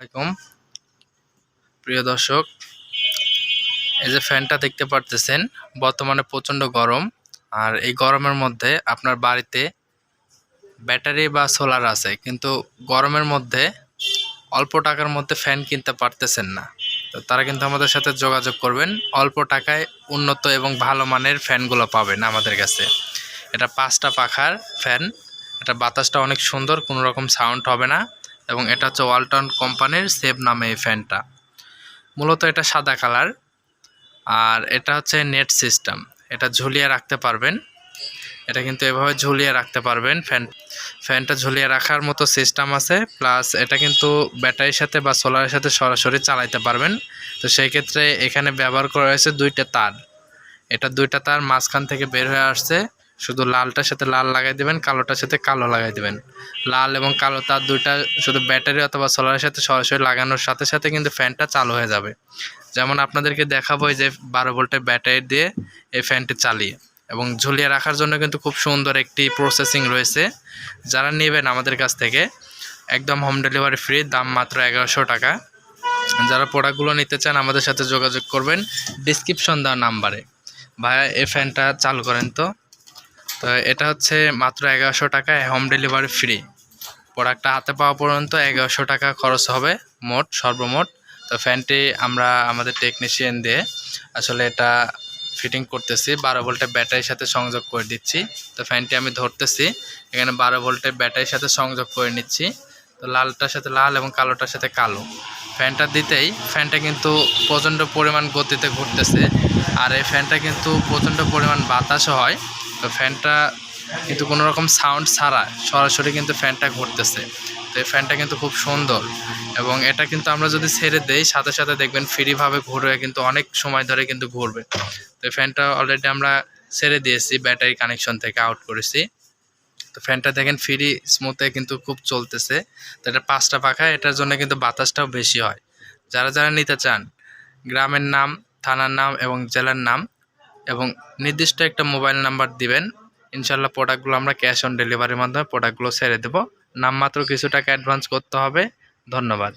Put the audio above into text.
আসসালামাইকুম প্রিয় দর্শক, এই যে ফ্যানটা দেখতে পারতেছেন, বর্তমানে প্রচণ্ড গরম। আর এই গরমের মধ্যে আপনার বাড়িতে ব্যাটারি বা সোলার আছে, কিন্তু গরমের মধ্যে অল্প টাকার মধ্যে ফ্যান কিনতে পারতেছেন না। তো তারা কিন্তু আমাদের সাথে যোগাযোগ করবেন, অল্প টাকায় উন্নত এবং ভালো মানের ফ্যানগুলো পাবেন আমাদের কাছে। এটা পাঁচটা পাখার ফ্যান, এটা বাতাসটা অনেক সুন্দর, কোনো রকম সাউন্ড হবে না। এবং এটা হচ্ছে ওয়ালটন কোম্পানির সেভ নামে এই ফ্যানটা। মূলত এটা সাদা কালার। আর এটা হচ্ছে নেট সিস্টেম। এটা ঝুলিয়ে রাখতে পারবেন। এটা কিন্তু এভাবে ঝুলিয়ে রাখতে পারবেন। ফ্যান, ফ্যানটা ঝুলিয়ে রাখার মতো সিস্টেম আছে। প্লাস এটা কিন্তু ব্যাটারির সাথে বা সোলারের সাথে সরাসরি চালাইতে পারবেন। তো সেই ক্ষেত্রে এখানে ব্যবহার করা হয়েছে দুইটা তার। এটা দুইটা তার মাঝখান থেকে বের হয়ে আসছে। শুধু লালটার সাথে লাল লাগাই দেবেন, কালোটার সাথে কালো লাগাই দেবেন। লাল এবং কালো তার দুইটা শুধু ব্যাটারি অথবা সোলারের সাথে সরাসরি লাগানোর সাথে সাথে কিন্তু ফ্যানটা চালু হয়ে যাবে। যেমন আপনাদেরকে দেখাবো যে বারো ভোল্টের ব্যাটারি দিয়ে এই ফ্যানটি চালিয়ে। এবং ঝুলিয়ে রাখার জন্য কিন্তু খুব সুন্দর একটি প্রসেসিং রয়েছে। যারা নেবেন আমাদের কাছ থেকে, একদম হোম ডেলিভারি ফ্রি দাম মাত্র এগারোশো টাকা। যারা প্রোডাক্টগুলো নিতে চান আমাদের সাথে যোগাযোগ করবেন ডিসক্রিপশন দেওয়া নাম্বারে ভাইয়া, এই ফ্যানটা চালু করেন তো। তো এটা হচ্ছে মাত্র এগারোশো টাকায় হোম ডেলিভারি ফ্রি প্রোডাক্টটা হাতে পাওয়া পর্যন্ত এগারোশো টাকা খরচ হবে, মোট, সর্বমোট। তো ফ্যানটি আমরা আমাদের টেকনিশিয়ান দিয়ে আসলে এটা ফিটিং করতেছি, বারো ভোল্টের ব্যাটারির সাথে সংযোগ করে দিচ্ছি। তো ফ্যানটি আমি ধরতেছি, এখানে বারো ভোল্টের ব্যাটারির সাথে সংযোগ করে নিচ্ছি। তো লালটার সাথে লাল এবং কালোটার সাথে কালো। ফ্যানটা দিতেই ফ্যানটা কিন্তু প্রচণ্ড পরিমাণ গতিতে ঘুরতেছে। আর এই ফ্যানটা কিন্তু প্রচণ্ড পরিমাণ বাতাসও হয়। তো ফ্যানটা কিন্তু কোনো রকম সাউন্ড ছাড়া সরাসরি কিন্তু ফ্যানটা ঘুরতেছে। তো এই ফ্যানটা কিন্তু খুব সুন্দর এবং এটা কিন্তু আমরা যদি ছেড়ে দেই, সাথে সাথে দেখবেন ফ্রিভাবে ঘুরে কিন্তু অনেক সময় ধরে কিন্তু ঘুরবে। তো এই ফ্যানটা অলরেডি আমরা ছেড়ে দিয়েছি, ব্যাটারি কানেকশন থেকে আউট করেছি। তো ফ্যানটা দেখেন ফ্রি স্মুথে কিন্তু খুব চলতেছে। তো এটা পাঁচটা পাখা, এটার জন্য কিন্তু বাতাসটাও বেশি হয়। যারা যারা নিতে চান, গ্রামের নাম, থানার নাম এবং জেলার নাম এবং নির্দিষ্ট একটা মোবাইল নাম্বার দিবেন। ইনশাল্লাহ প্রোডাক্টগুলো আমরা ক্যাশ অন ডেলিভারির মাধ্যমে প্রোডাক্টগুলো ছেড়ে দেবো। নামমাত্র কিছু টাকা অ্যাডভান্স করতে হবে। ধন্যবাদ।